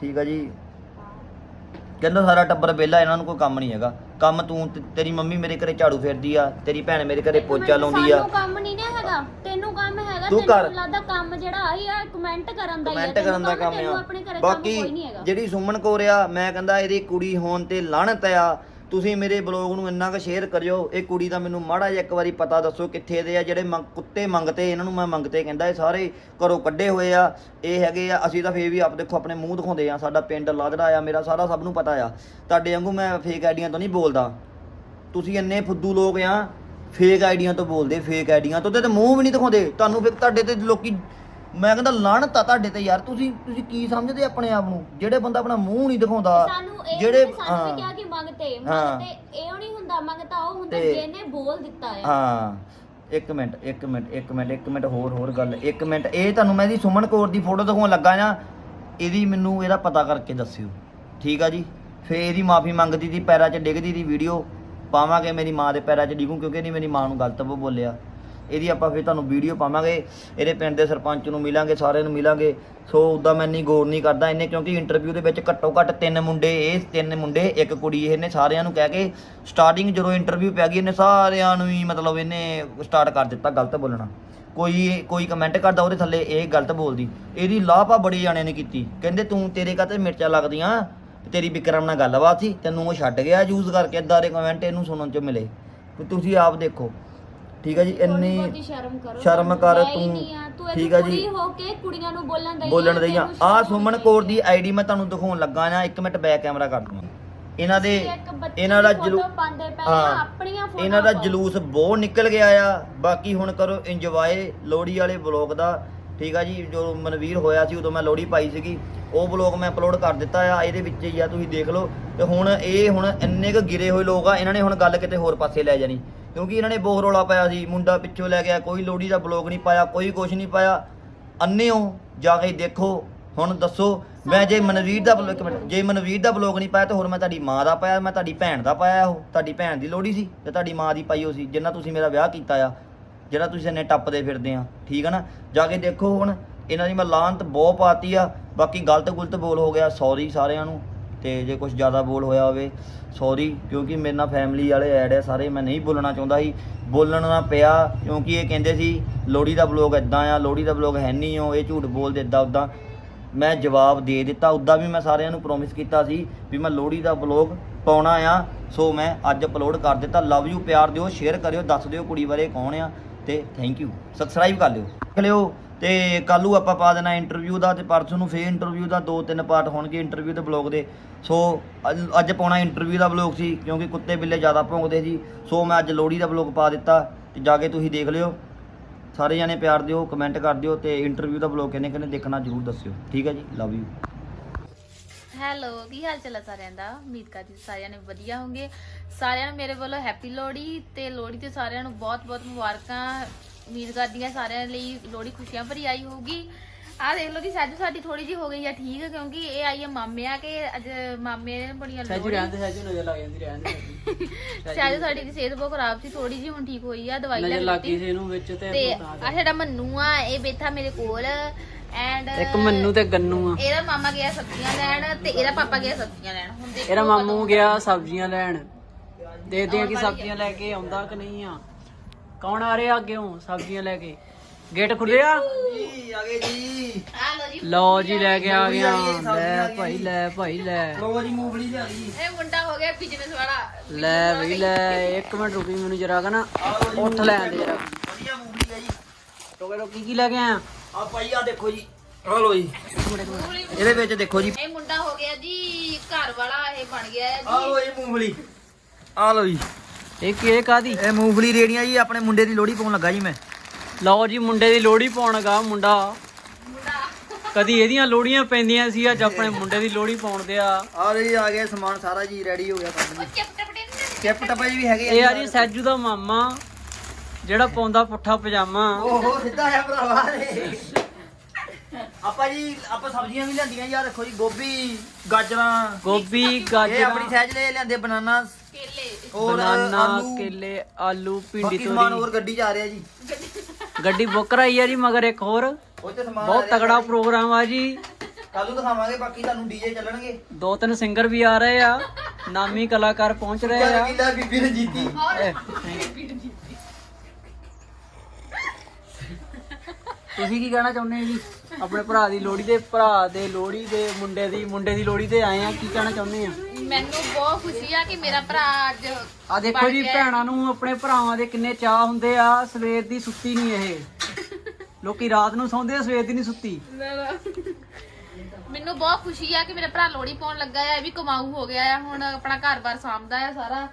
S1: ਠੀਕ ਆ ਜੀ? ਕਹਿੰਦਾ ਸਾਰਾ ਟੱਬਰ ਵਿਹਲਾ ਇਹਨਾਂ ਨੂੰ ਕੋਈ ਕੰਮ ਨਹੀਂ ਹੈਗਾ। ਕੰਮ ਤੂੰ ਤੇ- ਤੇਰੀ ਮੰਮੀ ਮੇਰੇ ਘਰੇ ਝਾੜੂ ਫੇਰਦੀ ਆ ਤੇਰੀ ਭੈਣ ਮੇਰੇ ਘਰੇ ਪੋਚਾ ਲਾਉਂਦੀ ਆ।
S2: ਸਾਨੂੰ ਕੰਮ ਨਹੀਂ ਨਾ ਹੈਗਾ ਤੈਨੂੰ ਕੰਮ ਹੈਗਾ
S1: ਤੂੰ ਕਰ।
S2: ਲੱਗਦਾ ਕੰਮ ਜਿਹੜਾ ਆਹੀ ਆ ਕਮੈਂਟ ਕਰਨ ਦਾ ਹੀ ਆ
S1: ਕਮੈਂਟ
S2: ਤੈਨੂੰ
S1: ਕਰਨ ਦਾ ਕੰਮ
S2: ਤੈਨੂੰ
S1: ਆ।
S2: ਆਪਣੇ ਘਰੇ ਕੰਮ
S1: ਬਾਕੀ
S2: ਕੋਈ ਨਹੀਂ ਹੈਗਾ।
S1: ਜਿਹੜੀ ਸੁਮਨ ਕੌਰ ਆ ਮੈਂ ਕਹਿੰਦਾ ਇਹਦੀ ਕੁੜੀ ਹੋਣ ਤੇ ਲਾਹਣਤ ਆ। ਤੁਸੀਂ ਮੇਰੇ ਬਲੌਗ ਨੂੰ ਇੰਨਾ ਕੁ ਸ਼ੇਅਰ ਕਰਿਓ, ਇਹ ਕੁੜੀ ਦਾ ਮੈਨੂੰ ਮਾੜਾ ਜਿਹਾ ਇੱਕ ਵਾਰੀ ਪਤਾ ਦੱਸੋ ਕਿੱਥੇ ਦੇ ਆ, ਜਿਹੜੇ ਮੰਗ- ਕੁੱਤੇ ਮੰਗਤੇ, ਇਹਨਾਂ ਨੂੰ ਮੈਂ ਮੰਗਤੇ ਕਹਿੰਦਾ, ਇਹ ਸਾਰੇ ਘਰੋਂ ਕੱਢੇ ਹੋਏ ਆ, ਇਹ ਹੈਗੇ ਆ, ਅਸੀਂ ਤਾਂ ਫੇਰ ਵੀ ਆਪ ਦੇਖੋ ਆਪਣੇ ਮੂੰਹ ਦਿਖਾਉਂਦੇ ਆ, ਸਾਡਾ ਪਿੰਡ ਲਾਦੜਾ ਆ, ਮੇਰਾ ਸਾਰਾ ਸਭ ਨੂੰ ਪਤਾ ਆ। ਤੁਹਾਡੇ ਵਾਂਗੂ ਮੈਂ ਫੇਕ ਆਈਡੀਆਂ ਤੋਂ ਨਹੀਂ ਬੋਲਦਾ। ਤੁਸੀਂ ਇੰਨੇ ਫੁੱਦੂ ਲੋਕ ਆ ਫੇਕ ਆਈਡੀਆਂ ਤੋਂ ਬੋਲਦੇ ਫੇਕ ਆਈਡੀਆਂ ਤੋਂ, ਤੇ ਤੇ ਮੂੰਹ ਵੀ ਨਹੀਂ ਦਿਖਾਉਂਦੇ। ਤੁਹਾਨੂੰ ਫਿਰ ਤੁਹਾਡੇ ਤੇ ਲੋਕੀ ਮੈਂ ਕਹਿੰਦਾ ਲਾਹਣਤ ਆ ਤੁਹਾਡੇ ਤੇ ਯਾਰ ਤੁਸੀਂ ਤੁਸੀਂ ਕੀ ਸਮਝਦੇ ਆਪਣੇ ਆਪ ਨੂੰ? ਜਿਹੜੇ ਬੰਦਾ ਆਪਣਾ ਮੂੰਹ ਨਹੀਂ ਦਿਖਾਉਂਦਾ
S2: ਸਾਨੂੰ ਇਹ ਜਿਹੜੇ ਸਾਨੂੰ ਵੀ
S1: ਹਾਂ।
S2: ਕਿਹਾ ਕਿ ਮੰਗਤੇ
S1: ਹਾਂ।
S2: ਮੰਗਤੇ ਇਹੋ ਨਹੀਂ ਹੁੰਦਾ ਮੰਗਤਾ ਉਹ ਹੁੰਦਾ
S1: ਤੇ-
S2: ਜਿਹਨੇ ਬੋਲ ਦਿੱਤਾ ਆ।
S1: ਹਾਂ। ਇੱਕ ਮਿੰਟ ਇੱਕ ਮਿੰਟ ਇੱਕ ਮਿੰਟ ਇੱਕ ਮਿੰਟ ਹੋਰ ਹੋਰ ਗੱਲ। ਇੱਕ ਮਿੰਟ ਇਹ ਤੁਹਾਨੂੰ ਮੈਂ ਇਹਦੀ ਸੁਮਨ ਕੌਰ ਦੀ ਫੋਟੋ ਦਿਖਾਉਣ ਲੱਗਾ ਆ ਇਹਦੀ ਮੈਨੂੰ ਇਹਦਾ ਪਤਾ ਕਰਕੇ ਦੱਸਿਓ। ਠੀਕ ਆ ਜੀ? ਫੇਰ ਇਹਦੀ ਮਾਫੀ ਮੰਗਦੀ ਦੀ ਪੈਰਾਂ 'ਚ ਡਿੱਗਦੀ ਦੀ ਵੀਡੀਓ ਪਾਵਾਂਗੇ ਮੇਰੀ ਮਾਂ ਦੇ ਪੈਰਾਂ 'ਚ ਡਿੱਗੂ ਕਿਉਂਕਿ ਇਹਨੇ ਮੇਰੀ ਮਾਂ ਨੂੰ ਗਲਤ ਬੋਲਿਆ। ਇਹਦੀ ਆਪਾਂ ਫਿਰ ਤੁਹਾਨੂੰ ਵੀਡੀਓ ਪਾਵਾਂਗੇ, ਇਹਦੇ ਪਿੰਡ ਦੇ ਸਰਪੰਚ ਨੂੰ ਮਿਲਾਂਗੇ, ਸਾਰਿਆਂ ਨੂੰ ਮਿਲਾਂਗੇ। ਸੋ ਉਦਾਂ ਮੈਂ ਨਹੀਂ ਗੌਰ ਨਹੀਂ ਕਰਦਾ ਇਹਨੇ, ਕਿਉਂਕਿ ਇੰਟਰਵਿਊ ਦੇ ਵਿੱਚ ਘੱਟੋ ਘੱਟ ਤਿੰਨ ਮੁੰਡੇ, ਇਹ ਤਿੰਨ ਮੁੰਡੇ, ਇੱਕ ਕੁੜੀ ਇਹਨੇ ਸਾਰਿਆਂ ਨੂੰ ਕਹਿ ਕੇ ਸਟਾਰਟਿੰਗ ਜਦੋਂ ਇੰਟਰਵਿਊ ਪੈ ਗਈ, ਇਹਨੇ ਸਾਰਿਆਂ ਨੂੰ ਹੀ ਮਤਲਬ ਇਹਨੇ ਸਟਾਰਟ ਕਰ ਦਿੱਤਾ ਗਲਤ ਬੋਲਣਾ। ਕੋਈ ਕੋਈ ਕਮੈਂਟ ਕਰਦਾ ਉਹਦੇ ਥੱਲੇ, ਇਹ ਗਲਤ ਬੋਲਦੀ। ਇਹਦੀ ਲਾਪਾ ਬੜੀ ਜਾਣੇ ਨੇ ਕੀਤੀ। ਕਹਿੰਦੇ, ਤੂੰ ਤੇਰੇ ਕਾਤੇ ਮਿਰਚਾਂ ਲੱਗਦੀਆਂ, ਤੇਰੀ ਵਿਕਰਮ ਨਾਲ ਗੱਲਬਾਤ ਸੀ, ਤੈਨੂੰ ਉਹ ਛੱਡ ਗਿਆ ਯੂਜ਼ ਕਰਕੇ ਇਦਾਂ ਦੇ ਕਮੈਂਟ ਇਹਨੂੰ ਸੁਣਨ ਚ ਮਿਲੇ। ਤੇ ਤੁਸੀਂ ਆਪ ਦੇਖੋ। ਠੀਕ ਹੈ ਜੀ
S2: ਥੋੜ੍ਹੀ
S1: ਇੰਨੀ
S2: ਸ਼ਰਮ ਕਰੋ
S1: ਸ਼ਰਮ
S2: ਤੁਹਾਨੂੰ
S1: ਕਰ
S2: ਹੈ ਹੀ
S1: ਤੂੰ।
S2: ਨਹੀਂ ਆ, ਤੂੰ
S1: ਠੀਕ ਆ ਜੀ।
S2: ਕੁੜੀ ਹੋ ਕੇ ਕੁੜੀਆਂ ਨੂੰ ਬੋਲਣ ਦਈ
S1: ਬੋਲਣ ਦਈਆਂ ਆ ਸੁਮਨ ਕੌਰ ਦੀ ਆਈਡੀ ਮੈਂ ਤੁਹਾਨੂੰ ਦਿਖਾਉਣ ਲੱਗਾ ਆ ਇੱਕ ਮਿੰਟ ਬੈਕ ਕੈਮਰਾ ਕਰ ਦੂੰਗਾ ਇਹਨਾਂ ਦੇ ਇਹਨਾਂ ਦਾ ਜਲੂ
S2: ਪਾਉਂਦੇ ਪਏ ਆ
S1: ਹਾਂ।
S2: ਆਪਣੀਆਂ
S1: ਇਹਨਾਂ ਦਾ ਜਲੂਸ ਬਹੁਤ ਨਿਕਲ ਗਿਆ ਆ ਬਾਕੀ ਹੁਣ ਕਰੋ ਇੰਜੋਏ ਲੋਹੜੀ ਵਾਲੇ ਬਲੌਗ ਦਾ ਠੀਕ ਆ ਜੀ, ਜੋ ਮਨਵੀਰ ਹੋਇਆ ਸੀ, ਉਦੋਂ ਮੈਂ ਲੋਹੜੀ ਪਾਈ ਸੀਗੀ। ਉਹ ਬਲੌਗ ਮੈਂ ਅਪਲੋਡ ਕਰ ਦਿੱਤਾ ਆ, ਇਹਦੇ ਵਿੱਚ ਹੀ ਆ, ਤੁਸੀਂ ਦੇਖ ਲਓ। ਤੇ ਹੁਣ ਇਹ ਹੁਣ ਇੰਨੇ ਕੁ ਗਿਰੇ ਹੋਏ ਲੋਕ ਆ, ਇਹਨਾਂ ਨੇ ਹੁਣ ਗੱਲ ਕਿਤੇ ਹੋਰ ਪਾਸੇ ਲੈ ਜਾਣੀ। ਕਿਉਂਕਿ ਇਹਨਾਂ ਨੇ ਬਹੁਤ ਰੌਲਾ ਪਾਇਆ ਸੀ, ਮੁੰਡਾ ਪਿੱਛੋਂ ਲੈ ਗਿਆ, ਕੋਈ ਲੋਹੜੀ ਦਾ ਬਲੌਗ ਨਹੀਂ ਪਾਇਆ, ਕੋਈ ਕੁਝ ਨਹੀਂ ਪਾਇਆ। ਅੰਨੇ ਹੋ ਜਾ ਕੇ ਦੇਖੋ, ਹੁਣ ਦੱਸੋ। ਮੈਂ ਜੇ ਮਨਵੀਰ ਦਾ ਬਲੌਗ ਮਿੰਟ, ਜੇ ਮਨਵੀਰ ਦਾ ਬਲੌਗ ਨਹੀਂ ਪਾਇਆ, ਤਾਂ ਹੋਰ ਮੈਂ ਤੁਹਾਡੀ ਮਾਂ ਦਾ ਪਾਇਆ, ਮੈਂ ਤੁਹਾਡੀ ਭੈਣ ਦਾ ਪਾਇਆ ਉਹ, ਤੁਹਾਡੀ ਭੈਣ ਦੀ ਲੋਹੜੀ ਸੀ, ਤੇ ਤੁਹਾਡੀ ਮਾਂ ਦੀ ਪਾਈ ਹੋ ਸੀ, ਜਿੰਨਾ ਤੁਸੀਂ ਮੇਰਾ ਵਿਆਹ ਕੀਤਾ ਆ। ਜਿਹੜਾ ਤੁਸੀਂ ਇੰਨੇ ਟੱਪਦੇ ਫਿਰਦੇ ਆ, ਠੀਕ ਆ ਨਾ? ਜਾ ਕੇ ਦੇਖੋ ਹੁਣ, ਇਹਨਾਂ ਦੀ ਮੈਂ ਲਾਂਤ ਬਹੁਤ ਪਾਤੀ ਆ, ਬਾਕੀ ਗਲਤ ਗੁਲਤ ਬੋਲ ਹੋ ਗਿਆ ਸੌਰੀ ਸਾਰਿਆਂ ਨੂੰ, ਤੇ ਜੇ ਕੁਝ ਜ਼ਿਆਦਾ ਬੋਲ ਹੋਇਆ ਹੋਵੇ ਸੌਰੀ ਕਿਉਂਕਿ ਮੇਰੇ ਨਾਲ ਫੈਮਿਲੀ ਵਾਲੇ ਐਡ ਆ ਸਾਰੇ, ਮੈਂ ਨਹੀਂ ਬੋਲਣਾ ਚਾਹੁੰਦਾ ਸੀ, ਬੋਲਣ ਨਾ ਪਿਆ, ਕਿਉਂਕਿ ਇਹ ਕਹਿੰਦੇ ਸੀ, ਲੋਹੜੀ ਦਾ ਬਲੌਗ ਇਦਾਂ ਆ, ਲੋਹੜੀ ਦਾ ਬਲੌਗ ਹੈ ਨਹੀਂ ਉਹ, ਇਹ ਝੂਠ ਬੋਲਦੇ ਇਦਾਂ ਉਦਾਂ ਮੈਂ ਜਵਾਬ ਦੇ ਦਿੱਤਾ ਉੱਦਾਂ ਵੀ ਮੈਂ ਸਾਰਿਆਂ ਨੂੰ ਪ੍ਰੋਮਿਸ ਕੀਤਾ ਸੀ ਵੀ ਮੈਂ ਲੋਹੜੀ ਦਾ ਬਲੌਗ ਪਾਉਣਾ ਆ ਸੋ ਮੈਂ ਅੱਜ ਅਪਲੋਡ ਕਰ ਦਿੱਤਾ। ਲਵ ਯੂ ਪਿਆਰ ਦਿਓ ਸ਼ੇਅਰ ਕਰਿਓ, ਦੱਸ ਦਿਓ ਕੁੜੀ ਬਾਰੇ ਕੌਣ ਆ। ਤੇ ਥੈਂਕ ਯੂ ਸਬਸਕ੍ਰਾਈਬ ਕਰ ਲਿਓ। ਦੇਖ ਲਿਓ ਤੇ ਕੱਲੂ ਆਪਾਂ ਪਾ ਦੇਣਾ ਇੰਟਰਵਿਊ ਦਾ ਤੇ ਪਰਸੋਂ ਨੂੰ ਫੇਰ ਇੰਟਰਵਿਊ ਦਾ ਦੋ ਤਿੰਨ ਪਾਰਟ ਹੋਣਗੇ ਇੰਟਰਵਿਊ ਦੇ ਬਲੌਗ ਦੇ। ਸੋ ਅੱਜ- ਪਾਉਣਾ ਇੰਟਰਵਿਊ ਦਾ ਬਲੌਗ ਸੀ ਕਿਉਂਕਿ ਕੁੱਤੇ ਬਿੱਲੇ ਜ਼ਿਆਦਾ ਭੌਂਕਦੇ ਸੀ। ਸੋ ਮੈਂ ਅੱਜ ਲੋਹੜੀ ਦਾ ਬਲੌਗ ਪਾ ਦਿੱਤਾ ਤੇ ਜਾ ਕੇ ਤੁਸੀਂ ਦੇਖ ਲਿਓ। ਸਾਰੇ ਜਾਣੇ ਪਿਆਰ ਦਿਓ ਕਮੈਂਟ ਕਰ ਦਿਓ ਤੇ ਇੰਟਰਵਿਊ ਦਾ ਬਲੌਗ ਕਿੰਨੇ ਕਿੰਨੇ ਦੇਖਣਾ ਜਰੂਰ ਦੱਸਿਓ। ਠੀਕ ਹੈ ਜੀ? ਲਵ ਯੂ
S5: ਹੈਲੋ ਕੀ ਹਾਲ ਚਾਲ ਹੈ ਸਾਰਿਆਂ ਦਾ? ਉਮੀਦ ਕਰਦੀ ਹਾਂ ਸਾਰਿਆਂ ਨੇ ਵਧੀਆ ਹੋਵੋਗੇ। ਸਾਰਿਆਂ ਨੂੰ ਮੇਰੇ ਵੱਲੋਂ ਹੈਪੀ ਲੋਹੜੀ ਤੇ ਲੋਹੜੀ ਤੇ ਸਾਰਿਆਂ ਨੂੰ ਬਹੁਤ-ਬਹੁਤ ਮੁਬਾਰਕਾਂ। ਉਮੀਦ ਕਰਦੀ ਹਾਂ ਸਾਰਿਆਂ ਲਈ ਲੋਹੜੀ ਖੁਸ਼ੀਆਂ ਭਰੀ ਆਈ ਹੋਊਗੀ। ਆਹ ਦੇਖ ਲਓ ਕਿ ਸੱਜ ਸਾਡੀ ਥੋੜੀ ਜੀ ਹੋ ਗਈ ਆ ਠੀਕ ਕਿਉਂਕਿ ਇਹ ਆਈ ਹੈ ਮਾਮੇ ਆ ਕਿ ਅੱਜ ਮਾਮੇ ਨੇ ਬੜੀਆਂ
S6: ਸੱਜੂ ਰਹਿਣ ਦੇ ਸੱਜੂ ਨਜ਼ਰ ਲੱਗ ਜਾਂਦੀ ਰਹਿਣ ਦੇ
S5: ਸੱਜ ਸਾਡੀ ਦੀ ਸਿਹਤ ਬਹੁਤ ਖਰਾਬ ਸੀ ਥੋੜੀ ਜੀ ਹੁਣ ਠੀਕ ਹੋਈ ਆ ਦਵਾਈ ਲੈ
S6: ਨਜ਼ਰ ਲੱਗ ਸੀ ਇਹਨੂੰ ਵਿੱਚ ਤੇ
S5: ਤਾਂ ਆ ਸਾਡਾ ਮੰਨੂ ਆ ਇਹ ਬੈਠਾ ਮੇਰੇ ਕੋਲ। ਐਂਡ
S6: ਇੱਕ ਮੰਨੂ ਤੇ ਗੰਨੂ ਆ।
S5: ਇਹਦਾ ਮਾਮਾ ਗਿਆ ਸਬਜ਼ੀਆਂ ਲੈਣ ਤੇ ਇਹਦਾ ਪਾਪਾ ਗਿਆ ਸਬਜ਼ੀਆਂ ਲੈਣ। ਹੁਣ ਦੇਖੋ
S6: ਇਹਦਾ ਮਾਮੂ ਗਿਆ ਸਬਜ਼ੀਆਂ ਲੈਣ। ਦੇਖਦੇ ਆ ਕਿ ਸਬਜ਼ੀਆਂ ਲੈ ਕੇ ਆਉਂਦਾ ਕਿ ਨਹੀਂ ਆ। ਕੌਣ ਆ ਰਿਹਾ ਅੱਗੇੋਂ ਸਬਜ਼ੀਆਂ ਲੈ ਕੇ? ਗੇਟ ਖੁੱਲਿਆ?
S1: ਜੀ ਆ ਗਏ ਜੀ।
S5: ਆ ਲੋ ਜੀ।
S6: ਲਓ ਜੀ ਲੈ ਕੇ ਆ ਗਿਆ।
S1: ਆ
S6: ਲੈ। ਭਾਈ ਲੈ ਭਾਈ ਲੈ।
S1: ਲੋ ਜੀ ਮੂੰਗਫਲੀ ਲਿਆ ਗਈ
S5: ਇਹ ਮੁੰਡਾ ਹੋ ਗਿਆ ਬਿਜ਼ਨਸ ਵਾਲਾ।
S6: ਲੈ ਵੀ ਲੈ। ਇੱਕ ਮਿੰਟ ਰੁਕੀ ਮੈਨੂੰ ਜਰਾ ਕਾ ਨਾ। ਉੱਠ ਲੈਣ ਦੇ ਜਰਾ।
S1: ਵਧੀਆ ਮੂੰਗਫਲੀ ਹੈ ਜੀ।
S6: ਟੋਕੇ ਟੋਕੀ ਕੀ ਲੈ ਕੇ ਆਇਆ?
S1: ਆ ਭਾਈ ਆ ਦੇਖੋ ਜੀ। ਆ ਲੋ ਜੀ। ਇਹਦੇ ਵਿੱਚ ਦੇਖੋ ਜੀ।
S5: ਇਹ ਮੁੰਡਾ ਹੋ ਗਿਆ ਜੀ ਘਰ ਵਾਲਾ ਇਹ ਬਣ ਗਿਆ ਹੈ
S1: ਆ ਲੋ ਜੀ ਮੂੰਗਫਲੀ। ਆ ਲੋ ਜੀ।
S6: ਇਹ ਕੀ ਕਾਦੀ
S1: ਇਹ ਮੂੰਗਫਲੀ ਰੇੜੀਆਂ ਜੀ ਆਪਣੇ ਮੁੰਡੇ ਦੀ ਲੋਹੜੀ ਪਾਉਣ ਲੱਗਾ ਜੀ ਮੈਂ।
S6: ਲਓ ਜੀ ਮੁੰਡੇ ਦੀ ਲੋਹੜੀ ਪਾਉਣਗਾ ਮੁੰਡਾ। ਕਦੀ ਇਹਦੀਆਂ ਲੋਹੜੀਆਂ ਪੈਂਦੀਆਂ ਸੀ ਅੱਜ ਆਪਣੇ ਮੁੰਡੇ ਦੀ ਲੋਹੜੀ ਪਾਉਣ ਦੇ ਆ
S1: ਆ ਜੀ ਆ ਗਿਆ ਸਮਾਨ ਸਾਰਾ ਜੀ ਰੈਡੀ ਹੋ ਗਿਆ ਕੰਮ ਜੀ।
S5: ਚਿਪ
S1: ਵੀ ਹੈਗੇ
S6: ਇਹ ਆ ਜੀ ਸੈਜੂ ਦਾ ਮਾਮਾ। ਜਿਹੜਾ ਪਾਉਂਦਾ ਪੁੱਠਾ ਪਜਾਮਾ।
S1: ਓਹੋ ਸਿੱਧਾ ਆ ਭਰਾਵਾ ਆਪਾਂ ਜੀ ਆਪਾਂ ਸਬਜ਼ੀਆਂ ਵੀ ਲਿਆਂਦੀਆਂ ਯਾਰ ਦੇਖੋ ਜੀ ਗੋਭੀ ਗਾਜਰਾਂ।
S6: ਗੋਭੀ
S1: ਇਹ ਆਪਣੀ
S6: ਗਾਜਰਾਂ
S1: ਸਾਈਜ਼ ਲੈ ਲਿਆਂਦੇ ਬਨਾਨਾ
S5: ਕੇਲੇ।
S1: ਔਰ
S6: ਬਨਾਨਾ
S1: ਆਲੂ।
S6: ਕੇਲੇ ਆਲੂ ਭਿੰਡੀ
S1: ਬਾਕੀ ਸਮਾਨ
S6: ਤੋਰੀ
S1: ਹੋਰ ਗੱਡੀ ਚ ਆ ਰਿਹਾ ਜੀ।
S6: ਗੱਡੀ ਬੁੱਕ ਕਰਾਈ ਆ ਜੀ ਮਗਰ ਇੱਕ ਹੋਰ।
S1: ਉਹ ਤੇ ਸਮਾਨ
S6: ਬਹੁਤ ਤਗੜਾ ਪ੍ਰੋਗਰਾਮ ਆ ਜੀ।
S1: ਕੱਲ ਨੂੰ ਦਿਖਾਵਾਂਗੇ ਬਾਕੀ ਤੁਹਾਨੂੰ ਡੀਜੇ ਚੱਲਣਗੇ।
S6: ਦੋ ਤਿੰਨ ਸਿੰਗਰ ਵੀ ਆ ਰਹੇ ਆ। ਨਾਮੀ ਕਲਾਕਾਰ ਪਹੁੰਚ ਰਹੇ ਆ।
S1: ਬੀਬੀ ਨੇ ਜੀਤੀ
S6: ਤੁਸੀਂ ਕੀ ਕਹਿਣਾ ਚਾਹੁੰਦੇ ਜੀ? ਆਪਣੇ ਭਰਾ ਦੀ ਲੋਹੜੀ ਦੇ ਭਰਾ ਦੇ ਲੋਹੜੀ ਦੇ ਮੁੰਡੇ ਦੀ ਮੁੰਡੇ ਦੀ ਲੋਹੜੀ ਤੇ ਆਏ ਆ ਕੀ ਕਹਿਣਾ ਚਾਹੁੰਦੇ ਆ?
S5: ਮੈਨੂੰ ਬਹੁਤ ਖੁਸ਼ੀ ਆ ਕਿ ਮੇਰਾ ਭਰਾ ਅੱਜ
S6: ਆ ਦੇਖੋ ਜੀ ਭੈਣਾਂ ਨੂੰ ਆਪਣੇ ਭਰਾਵਾਂ ਦੇ ਕਿੰਨੇ ਚਾਹ ਹੁੰਦੇ ਆ ਸਵੇਰ ਦੀ ਸੁੱਤੀ ਨਹੀਂ ਇਹ। ਲੋਕੀ ਰਾਤ ਨੂੰ ਸੌਂਦੇ ਆ ਸਵੇਰ ਦੀ ਨਹੀਂ ਸੁੱਤੀ।
S5: ਮੈਨੂੰ ਬਹੁਤ ਖੁਸ਼ੀ ਆ ਕਿ ਮੇਰਾ ਭਰਾ ਲੋਹੜੀ ਪਾਉਣ ਲੱਗਾ ਆ ਇਹ ਵੀ ਕਮਾਊ ਹੋ ਗਿਆ ਆ ਹੁਣ ਆਪਣਾ ਘਰ-ਬਾਰ ਸਾਂਭਦਾ ਆ ਸਾਰਾ।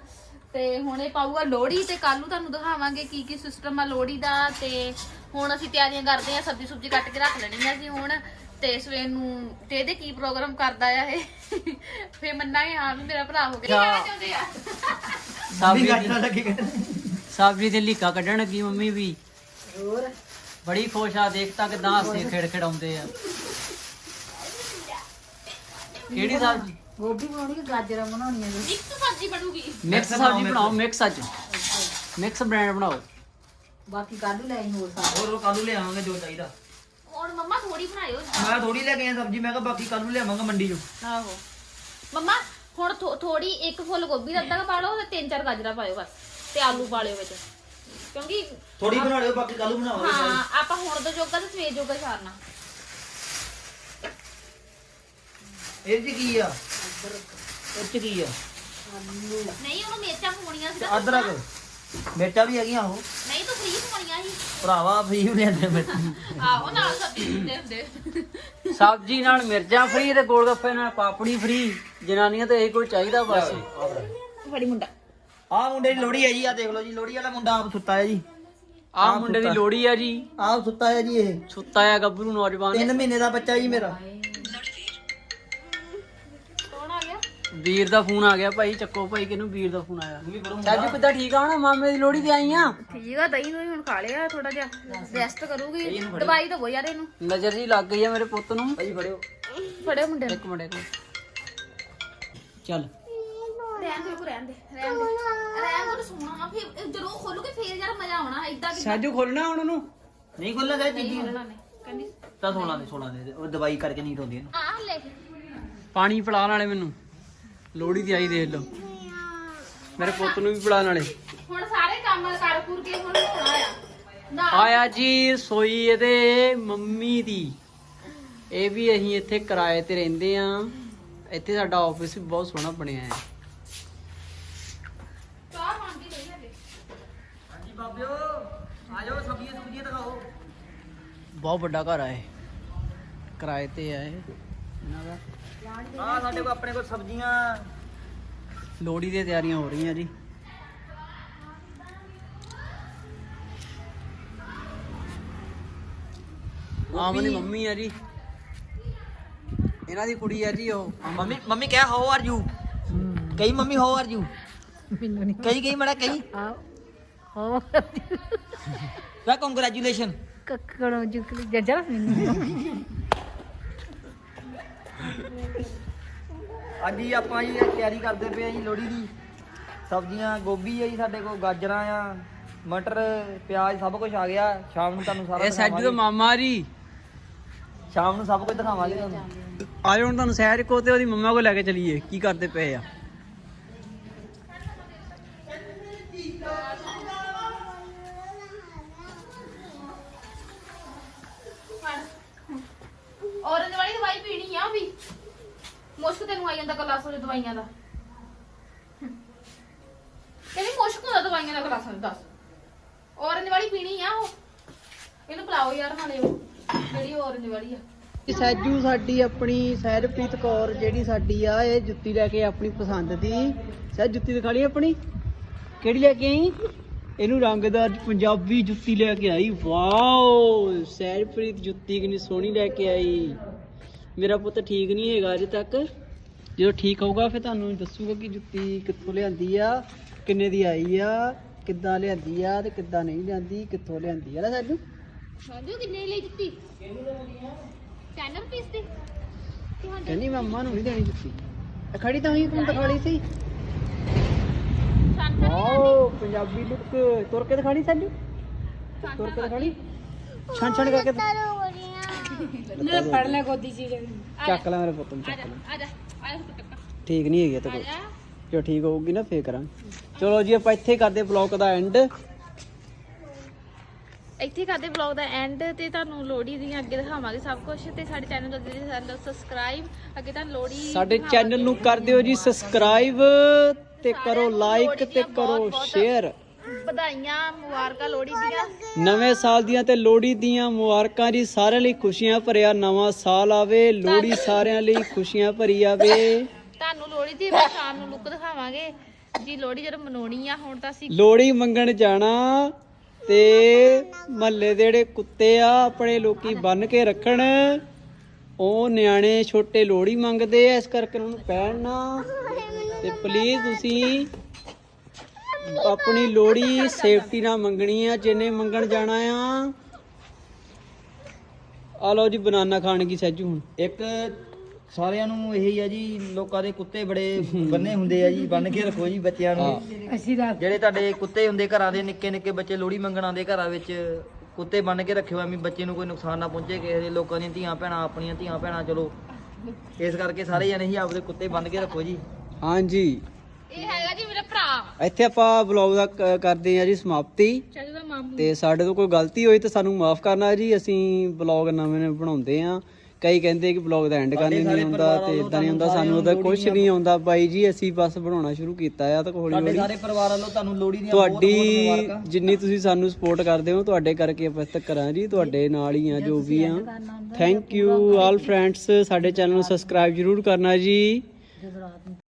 S5: ਤੇ ਹੁਣ ਇਹ ਪਾਊਗਾ ਲੋਹੜੀ ਤੇ ਕੱਲ ਨੂੰ ਤੁਹਾਨੂੰ ਦਿਖਾਵਾਂਗੇ ਕੀ ਕੀ ਸਿਸਟਮ ਆ ਲੋਹੜੀ ਦਾ ਤੇ ਹੁਣ ਅਸੀਂ ਤਿਆਰੀਆਂ ਕਰਦੇ ਆ ਸਬਜ਼ੀ ਸੁਬਜ਼ੀ ਕੱਟ ਕੇ ਰੱਖ ਲੈਣੀ ਆ ਅਸੀਂ ਹੁਣ। ਤੇ ਸਵੇਰ ਨੂੰ ਤੇ ਇਹਦੇ ਕੀ ਪ੍ਰੋਗਰਾਮ ਕਰਦਾ ਆ ਇਹ? ਫੇ ਮੰਨਾਂਗੇ ਹਾਂ ਵੀ ਮੇਰਾ ਭਰਾ ਹੋ ਗਿਆ। ਕੀ ਕਹਿਣਾ ਚਾਹੁੰਦੇ ਆ।
S6: ਸਬਜ਼ੀ
S1: ਗਾਜਰਾਂ
S6: ਦੀ ਲੀਕਾ ਕੱਢਣ ਲੱਗੀ ਮੰਮੀ ਵੀ। ਬੜੀ ਖੁਸ਼ ਆ ਦੇਖਤਾ ਕਿਦਾਂ ਹਾਸੇ ਖੇੜ ਖੇੜਾਉਂਦੇ ਆ। ਕਿਹੜੀ ਸਬਜ਼ੀ?
S4: ਗੋਭੀ ਬਣਾਉਣੀ ਕਿ ਗਾਜਰਾਂ ਬਣਾਉਣੀਆਂ ਜੀ
S5: ਮਿਕਸ ਸਬਜ਼ੀ ਬਣੂਗੀ।
S6: ਮਿਕਸ ਸਬਜ਼ੀ ਬਣਾਓ ਮਿਕਸ ਅੱਜ। ਮਿਕਸ ਬ੍ਰਾਂਡ ਬਣਾਓ।
S4: ਬਾਕੀ ਕੱਢ ਲੈ ਹੋਰ ਸਾਰਾ।
S1: ਹੋਰ ਕੱਲ ਨੂੰ ਲਿਆਵਾਂਗੇ ਜੋ ਚਾਹੀਦਾ।
S5: ਹੁਣ ਮੰਮਾ ਥੋੜੀ ਬਣਾਇਓ
S1: ਮੈਂ ਥੋੜੀ ਲੈ ਕੇ ਆਇਆ ਸਬਜ਼ੀ ਮੈਂ ਕਿਹਾ ਬਾਕੀ ਕੱਲ ਨੂੰ ਲਿਆਵਾਂਗਾ ਮੰਡੀ ਚੋਂ।
S5: ਆਹੋ। ਮੰਮਾ ਹੁਣ ਥੋੜੀ ਇੱਕ ਫੁੱਲ ਗੋਭੀ ਦਾ ਅੱਧਾ ਕੁ ਪਾ ਲਓ ਤੇ ਤਿੰਨ ਚਾਰ ਗਾਜਰਾਂ ਪਾਇਓ ਬਸ ਤੇ ਆਲੂ ਪਾ ਲਿਓ ਵਿੱਚ। ਕਿਉਂਕਿ
S1: ਥੋੜੀ ਬਣਾ ਲਿਓ ਬਾਕੀ ਕੱਲ ਨੂੰ ਬਣਾਵਾਂਗੇ
S5: ਹਾਂ ਆਪਾਂ ਹੁਣ ਤੋਂ ਜੋਗਾ ਤੇ ਸਵੇਰ ਜੋਗਾ ਛਾਰਨਾ
S1: ਇਹ ਚ ਕੀ ਆ? ਇਹ ਚ ਕੀ ਆ?
S5: ਨਹੀਂ ਉਹਨੂੰ ਮਿਰਚਾਂ ਪਾਉਣੀਆਂ ਸੀ
S1: ਤੇ ਅਦਰਕ। ਮਿਰਚਾਂ ਵੀ ਹੈਗੀਆਂ ਉਹ।
S5: ਨਹੀਂ ਤਾਂ ਫ੍ਰੀ ਪਾਉਣੀਆਂ ਸੀ।
S1: ਭਰਾਵਾ ਫਰੀ ਲਿਆਂਦੇ ਮਿਰਚ।
S5: ਆਹੋ ਨਾਲ ਸਬਜ਼ੀ ਦਿੰਦੇ ਹੁੰਦੇ।
S6: ਸਬਜ਼ੀ ਨਾਲ ਮਿਰਚਾਂ ਫ੍ਰੀ ਤੇ ਗੋਲ ਗੱਪੇ ਨਾਲ ਪਾਪੜੀ ਫ੍ਰੀ ਜਨਾਨੀਆਂ ਤੇ ਇਹੀ ਕੋਈ ਚਾਹੀਦਾ ਬਸ।
S5: ਫੜੀ ਮੁੰਡਾ।
S1: ਆਹ ਮੁੰਡੇ ਦੀ ਲੋੜੀ ਹੈ ਜੀ ਆ ਦੇਖ ਲਓ ਜੀ ਲੋੜੀ ਵਾਲਾ ਮੁੰਡਾ ਆਪ ਸੁੱਤਾ ਹੈ ਜੀ।
S6: ਆਹ ਮੁੰਡੇ ਦੀ ਲੋੜੀ ਆ ਜੀ।
S1: ਆਪ ਸੁੱਤਾ ਹੈ ਜੀ ਇਹ।
S6: ਸੁੱਤਾ ਆ ਗੱਭਰੂ ਨੌਜਵਾਨ।
S1: 3 ਮਹੀਨੇ ਦਾ ਬੱਚਾ ਜੀ ਮੇਰਾ।
S6: ਵੀਰ ਦਾ ਫੋਨ ਆ ਗਿਆ ਭਾਈ ਚੱਕੋ ਭਾਈ ਕਿਹਨੂੰ ਵੀਰ ਦਾ ਫੋਨ ਆਇਆ। ਸਾਜੂ ਕਿੱਦਾਂ ਠੀਕ ਆ ਨਾ ਮਾਮੇ ਦੀ ਲੋੜੀ ਤੇ ਆਈ ਆ?
S5: ਠੀਕ ਆ ਦਹੀਂ ਨੂੰ ਹੁਣ ਖਾ ਲਿਆ ਥੋੜਾ ਜਿਹਾ। ਰੈਸਟ ਕਰੂਗੀ। ਦਵਾਈ ਦਵੋ ਯਾਰ ਇਹਨੂੰ।
S6: ਨਜ਼ਰ ਜੀ ਲੱਗ ਗਈ ਆ ਮੇਰੇ ਪੁੱਤ ਨੂੰ।
S1: ਭਾਈ ਫੜਿਓ।
S5: ਫੜਿਓ ਮੁੰਡੇ ਨੂੰ।
S6: ਇੱਕ ਇੱਕ ਮਿੰਟ। ਚੱਲ।
S5: ਰਹਿਣ ਦੇ ਕੋ ਰਹਿਣ ਦੇ ਰਹਿਣ ਦੇ। ਰਹਿਣ ਦੇ ਸੁਣਨਾ ਫਿਰ ਜਦੋਂ ਖੋਲੂਗੇ ਫੇਰ ਯਾਰ ਮਜ਼ਾ ਆਉਣਾ ਏਦਾਂ ਕਿ
S6: ਸਾਜੂ ਖੋਲਣਾ ਹੁਣ ਉਹਨੂੰ?
S1: ਨਹੀਂ ਖੁੱਲਣਾ
S5: ਖੋਲਣਾ ਨੇ ਕਹਿੰਦੀ।
S1: ਤਾਂ 16 ਦੇ 16 ਦੇ। ਉਹ ਦਵਾਈ ਕਰਕੇ ਨਹੀਂ ਰੋਂਦੀ ਇਹਨੂੰ
S5: ਆਹ ਲੈ।
S6: ਪਾਣੀ ਪਿਲਾ ਨਾਲੇ ਮੈਨੂੰ। ਲੋੜੀ ਦੀ ਆਈ ਦੇਖ ਲਓ। ਮੇਰੇ ਪੁੱਤ ਨੂੰ ਵੀ ਬੁਲਾ ਨਾਲੇ।
S5: ਹੁਣ ਸਾਰੇ ਕੰਮ ਕਰ ਕੁਰ ਕੇ ਹੁਣ ਆ। ਨਾ।
S6: ਆਇਆ ਜੀ ਰਸੋਈ ਇਹਦੇ ਮੰਮੀ ਦੀ। ਇਹ ਵੀ ਅਸੀਂ ਇੱਥੇ ਕਿਰਾਏ ਤੇ ਰਹਿੰਦੇ ਆ। ਇੱਥੇ ਸਾਡਾ ਆਫਿਸ ਵੀ ਬਹੁਤ ਸੋਹਣਾ ਬਣਿਆ ਹੈ।
S5: ਚਾਹ ਮੰਗੀ ਲਈ ਹਲੇ
S1: ਹਾਂਜੀ। ਬਾਬਿਓ ਆ ਜਾਓ ਸਬਜ਼ੀਆਂ ਸੁਬਜ਼ੀਆਂ ਦਿਖਾਓ।
S6: ਬਹੁਤ ਵੱਡਾ ਘਰ ਆ ਇਹ। ਕਿਰਾਏ ਤੇ ਆ ਇਹ। ਇਹਨਾਂ ਦਾ
S1: ਆ ਸਾਡੇ ਕੋਲ ਆਪਣੇ ਕੋਲ ਸਬਜ਼ੀਆਂ।
S6: ਲੋੜੀ ਦੀਆਂ ਤਿਆਰੀਆਂ ਹੋ ਰਹੀਆਂ ਜੀ। ਆਮਨੀ ਮੰਮੀ ਆ ਜੀ। ਇਹਨਾਂ ਦੀ ਕੁੜੀ ਆ ਜੀ ਉਹ।
S1: ਮੰਮੀ ਮੰਮੀ ਕਹਿ ਹਾਊ ਆਰ ਯੂ ਕਹੀ ਮੰਮੀ ਹਾਊ ਆਰ ਯੂ
S4: ਮੈਨੂੰ ਨਹੀਂ
S1: ਕਹੀ ਕਹੀ ਮੜਾ ਕਹੀ।
S4: ਆ ਹੋ
S1: ਵਾ ਕੰਗ੍ਰੈਚੁਲੇਸ਼ਨ
S4: ਕੱਕੜੋਂ ਜੁਕਲੀ ਜੱਜਾ ਮੈਨੂੰ।
S1: ਅੱਜ ਹੀ ਆਪਾਂ ਜੀ ਇਹ ਤਿਆਰੀ ਕਰਦੇ ਪਏ ਆ ਜੀ ਲੋਹੜੀ ਦੀ। ਸਬਜ਼ੀਆਂ ਗੋਭੀ ਆ ਜੀ ਸਾਡੇ ਕੋਲ ਗਾਜਰਾਂ ਆ ਮਟਰ ਪਿਆਜ਼ ਸਭ ਕੁਝ ਆ ਗਿਆ। ਸ਼ਾਮ ਨੂੰ ਤੁਹਾਨੂੰ ਸਾਰਾ
S6: ਇਹ ਸੱਜੂ ਦਾ
S1: ਦਿਖਾਵਾਂਗੇ।
S6: ਮਾਮਾ ਜੀ।
S1: ਸ਼ਾਮ ਨੂੰ ਸਭ ਕੁਝ ਦਿਖਾਵਾਂਗੇ ਤੁਹਾਨੂੰ।
S6: ਆਜੋ ਹੁਣ ਤੁਹਾਨੂੰ ਸਹਿਰ ਕੋ ਤੇ ਉਹਦੀ ਮੰਮਾ ਕੋ ਲੈ ਕੇ ਚਲੀਏ ਕੀ ਕਰਦੇ ਪਏ ਆ।
S5: ਮੁਸ਼ਕ ਤੈਨੂੰ ਆਈ ਜਾਂਦਾ ਕਲਾਸ ਵਾਲੀ ਦਵਾਈਆਂ ਦਾ। ਕਹਿੰਦੀ ਮੁਸ਼ਕ ਹੁੰਦਾ ਦਵਾਈਆਂ ਦਾ ਕਲਾਸ ਵਾਲੀ ਦੱਸ। ਔਰੰਜ ਵਾਲੀ ਪੀਣੀ ਆ ਉਹ। ਇਹਨੂੰ ਪਿਲਾਓ ਯਾਰ ਨਾਲੇ ਉਹ, ਜਿਹੜੀ ਔਰੰਜ ਵਾਲੀ ਆ।
S6: ਸੈਜੂ ਸਾਡੀ ਆਪਣੀ ਸਹਿਰਪ੍ਰੀਤ ਕੌਰ, ਜਿਹੜੀ ਸਾਡੀ ਆ, ਇਹ ਜੁੱਤੀ ਲੈ ਕੇ ਆਪਣੀ ਪਸੰਦ ਦੀ। ਸਹਿਜ ਜੁੱਤੀ ਦਿਖਾ ਲਈ ਆਪਣੀ। ਕਿਹੜੀ ਲੈ ਕੇ ਆਈ? ਇਹਨੂੰ ਰੰਗਦਾਰ ਪੰਜਾਬੀ ਜੁੱਤੀ ਲੈ ਕੇ ਆਈ। ਵਾਓ! ਸਹਿਰਪ੍ਰੀਤ ਜੁੱਤੀ ਕਿੰਨੀ ਸੋਹਣੀ ਲੈ ਕੇ ਆਈ। ਮੇਰਾ ਪੁੱਤ ਠੀਕ ਨਹੀਂ ਹੈਗਾ ਅਜੇ ਤੱਕ। ਜਦੋਂ ਠੀਕ ਹੋਊਗਾ ਫਿਰ ਤੁਹਾਨੂੰ ਦੱਸੂਗਾ ਕਿ ਜੁੱਤੀ ਕਿੱਥੋਂ ਲਿਆਂਦੀ ਆ ਕਿੰਨੇ ਦੀ ਆਈ ਆ ਕਿੱਦਾਂ ਲਿਆਂਦੀ ਆ ਤੇ ਕਿੱਦਾਂ ਨਹੀਂ ਲਿਆਂਦੀ ਕਿੱਥੋਂ ਲਿਆਂਦੀ ਆ। ਨਾ ਸੈਜੂ।
S5: ਸਾਜੂ ਕਿੰਨੇ ਲਈ ਦਿੱਤੀ 10 ਰੁਪਏ ਦੀ।
S6: ਕਹਿੰਦੀ ਮੰਮਾ ਨੂੰ ਨਹੀਂ ਦੇਣੀ ਜੁੱਤੀ। ਇਹ ਖੜੀ ਤਾਂ ਹੋਈ ਤੂੰ ਦਿਖਾ ਲਈ ਸੀ। ਵਾਓ ਪੰਜਾਬੀ ਲੁੱਕ ਤੁਰ ਕੇ ਦਿਖਾਣੀ ਸਾਨੂੰ ਤੁਰ ਕੇ ਦਿਖਾਣੀ ਛਣ ਛਣ ਕਰਕੇ
S4: ਲੈ ਪੜ ਲੈ ਗੋਦੀ ਚੀਜ਼
S6: ਚੱਕ ਲੈ ਮੇਰੇ ਪੁੱਤ ਨੂੰ ਚੱਕ ਲੈ
S5: ਆ ਜਾ। ਆ ਜਾ ਟੱਕਾ
S6: ਠੀਕ ਨਹੀਂ ਹੈਗੀ ਇਹ ਤਾਂ
S5: ਆ
S6: ਕੋਈ।
S5: ਜਾ।
S6: ਜੋ ਠੀਕ ਹੋਊਗੀ ਨਾ ਫੇਰ ਕਰਾਂਗੇ। ਚਲੋ ਜੀ ਆਪਾਂ ਇੱਥੇ ਹੀ ਕਰਦੇ ਬਲੌਗ ਦਾ ਐਂਡ
S5: ਇੱਥੇ ਕਰਦੇ ਵਲੌਗ ਦਾ ਐਂਡ ਤੇ ਤੁਹਾਨੂੰ ਲੋੜੀ ਦੀਆਂ ਅੱਗੇ ਦਿਖਾਵਾਂਗੇ ਸਭ ਕੁਝ ਤੇ ਸਾਡੇ ਚੈਨਲ ਨੂੰ ਜਲਦੀ ਜਲਦੀ ਸਬਸਕ੍ਰਾਈਬ ਅੱਗੇ ਤੁਹਾਨੂੰ ਲੋੜੀ
S6: ਸਾਡੇ ਚੈਨਲ ਨੂੰ ਕਰ ਦਿਓ ਜੀ ਸਬਸਕ੍ਰਾਈਬ ਤੇ ਕਰੋ ਲਾਈਕ ਤੇ ਕਰੋ ਸ਼ੇਅਰ
S5: ਵਧਾਈਆਂ ਮੁਬਾਰਕਾਂ ਦੀਆਂ।
S6: ਨਵੇਂ ਸਾਲ ਦੀਆਂ ਤੇ ਲੋਹੜੀ ਦੀਆਂ ਮੁਬਾਰਕਾਂ ਜੀ ਸਾਰਿਆਂ ਲਈ ਖੁਸ਼ੀਆਂ ਭਰਿਆ ਨਵਾਂ ਸਾਲ ਆਵੇ ਲੋਹੜੀ ਸਾਰਿਆਂ ਲਈ ਖੁਸ਼ੀਆਂ ਭਰੀ ਆਵੇ।
S5: ਤੁਹਾਨੂੰ ਲੋੜੀ ਦੀ ਮੈਂ ਸ਼ਾਮ ਨੂੰ ਲੁੱਕ ਦਿਖਾਵਾਂਗੇ ਜੀ ਲੋੜੀ ਜਦੋਂ ਮਨਾਉਣੀ ਆ ਹੁਣ ਤਾਂ ਅਸੀਂ
S6: ਲੋਹੜੀ ਮੰਗਣ ਜਾਣਾ ਤੇ ਮਹੱਲੇ ਦੇ ਜਿਹੜੇ ਕੁੱਤੇ ਆ ਆਪਣੇ ਲੋਕੀ ਬੰਨ ਕੇ ਰੱਖਣ। ਉਹ ਨਿਆਣੇ ਛੋਟੇ ਲੋਹੜੀ ਮੰਗਦੇ ਆ ਇਸ ਕਰਕੇ ਉਹਨਾਂ ਨੂੰ ਨਾ ਤੇ ਪਲੀਜ਼ ਤੁਸੀਂ ਆਪਣੀ ਲੋਹੜੀ ਸੇਫਟੀ ਨਾਲ ਮੰਗਣੀ ਆ ਜਿਹਨੇ ਮੰਗਣ ਜਾਣਾ ਆ। ਆ ਲਓ ਜੀ ਬਨਾਨਾ ਖਾਣ ਕੀ ਸੈਜੂ ਹੁਣ।
S1: ਇੱਕ ਸਾਰਿਆਂ ਨੂੰ ਇਹੀ ਆ ਜੀ ਲੋਕਾਂ ਦੇ ਕੁੱਤੇ ਬੜੇ ਬੰਨੇ ਹੁੰਦੇ ਆ ਜੀ ਬੰਨ ਕੇ ਰੱਖੋ ਜੀ ਬੱਚਿਆਂ ਨੂੰ।
S4: ਅਸੀਂ ਰਾਤ
S1: ਜਿਹੜੇ ਤੁਹਾਡੇ ਕੁੱਤੇ ਹੁੰਦੇ ਘਰਾਂ ਦੇ ਨਿੱਕੇ ਨਿੱਕੇ ਬੱਚੇ ਲੋਹੜੀ ਮੰਗਣ ਆਉਂਦੇ ਘਰਾਂ ਵਿੱਚ ਕੁੱਤੇ ਬੰਨ ਕੇ ਰੱਖਿਓ ਐਵੇਂ ਬੱਚੇ ਨੂੰ ਕੋਈ ਨੁਕਸਾਨ ਨਾ ਪਹੁੰਚੇ ਕਿਸੇ ਦੇ ਲੋਕਾਂ ਦੀਆਂ ਧੀਆਂ ਭੈਣਾਂ ਆਪਣੀਆਂ ਧੀਆਂ ਭੈਣਾਂ ਚਲੋ। ਇਸ ਕਰਕੇ ਸਾਰੇ ਜਣੇ ਹੀ ਆਪਦੇ ਕੁੱਤੇ ਬੰਨ ਕੇ ਰੱਖੋ ਜੀ।
S6: ਹਾਂਜੀ।
S5: ਇਹ ਹੈਗਾ ਜੀ ਭਰਾ।
S6: ਇੱਥੇ ਆਪਾਂ ਵਲੌਗ ਦਾ ਕ- ਕਰਦੇ ਆ ਜੀ ਸਮਾਪਤੀ।
S5: ਚਾਚੂ ਦਾ ਮਾਮੂ।
S6: ਤੇ ਸਾਡੇ ਤੋਂ ਕੋਈ ਗਲਤੀ ਹੋਈ ਤਾਂ ਸਾਨੂੰ ਮਾਫ ਕਰਨਾ ਜੀ ਅਸੀਂ ਬਲੌਗ ਨਵੇਂ ਨਵੇਂ ਬਣਾਉਂਦੇ ਆ ਕਈ ਕਹਿੰਦੇ ਕਿ ਬਲੌਗ ਦਾ ਐਂਡ ਕਰਨੀ ਨਹੀਂ ਆਉਂਦਾ ਤੇ ਇਦਾਂ ਨਹੀਂ ਹੁੰਦਾ ਸਾਨੂੰ ਉਹਦਾ ਕੁਝ ਨਹੀਂ ਆਉਂਦਾ। ਬਾਈ ਜੀ ਅਸੀਂ ਬਸ ਬਣਾਉਣਾ ਸ਼ੁਰੂ ਕੀਤਾ ਆ ਤਾਂ ਹੌਲੀ
S1: ਸਾਡੇ
S6: ਹੌਲੀ
S1: ਸਾਰੇ ਪਰਿਵਾਰ ਵੱਲੋਂ ਤੁਹਾਨੂੰ ਲੋਹੜੀ ਦੀਆਂ ਬਹੁਤ ਬਹੁਤ
S6: ਤੁਹਾਡੀ
S1: ਮੁਬਾਰਕਾਂ
S6: ਜਿੰਨੀ ਤੁਸੀਂ ਸਾਨੂੰ ਸਪੋਰਟ ਕਰਦੇ ਹੋ ਤੁਹਾਡੇ ਕਰਕੇ ਆਪਾਂ ਤੱਕ ਕਰਾਂ ਜੀ। ਤੁਹਾਡੇ ਨਾਲ ਹੀ ਆ ਜੋ ਵੀ ਆ। ਥੈਂਕ ਯੂ ਆਲ ਫਰੈਂਡਸ ਸਾਡੇ ਚੈਨਲ ਨੂੰ ਸਬਸਕ੍ਰਾਈਬ ਜਰੂਰ ਕਰਨਾ ਜੀ।